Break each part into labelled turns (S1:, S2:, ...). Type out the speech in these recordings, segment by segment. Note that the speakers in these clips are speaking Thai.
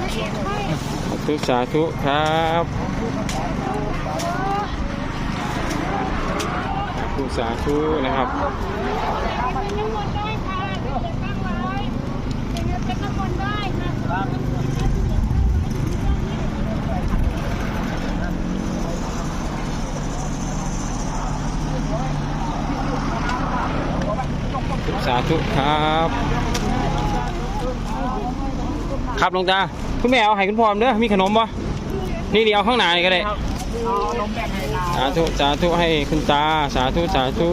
S1: สาธุสาธุครับสาธุสาธุนะครับสาธุครับ ครับลงตา คุณแม่เอาให้คุณพ่อเด้อมีขนมปะนี่นี่เอาข้างหน้านี่ก็ได้
S2: เอานมแบ่งให้ตา
S1: สาธุสาธุให้คุณตาสาธุสาธุ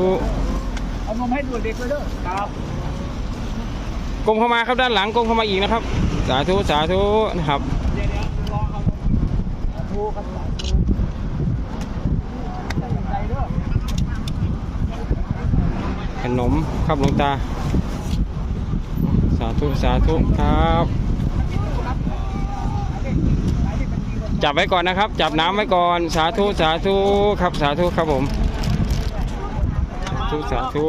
S2: เอานมให้ดูเด็กเลยเด้อครับ
S1: กลมเข้ามาครับด้านหลังกลมเข้ามาอีกนะครับ สาธุสาธุนะครับ
S2: เดี๋ยวเดี๋ยวรอเอาสาธุครับสาธุตั้งใจเด้อ
S1: ขนมครับหลวงตา สาธุสาธุครับ จับไว้ก่อนนะครับ จับน้ำไว้ก่อนสาธุสาธุครับสาธุครับผมสาธุสาธุ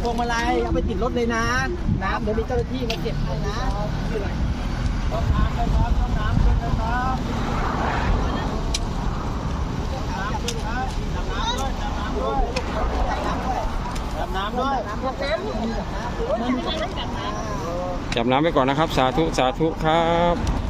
S2: พวงมาลัยเอาไปติดรถเลยนะ น้ำเดี๋ยวมีเจ้าหน้าที่มาเก็บให้นะชื่ออะไรต้นน้ำต้นน้ำต้นน้ำต้นน้ำจับน้ำด้วยจับน้ำด้วยจับน้ำด้วย
S1: จับน้ำไว้ก่อนนะครับ สาธุ สาธุครับ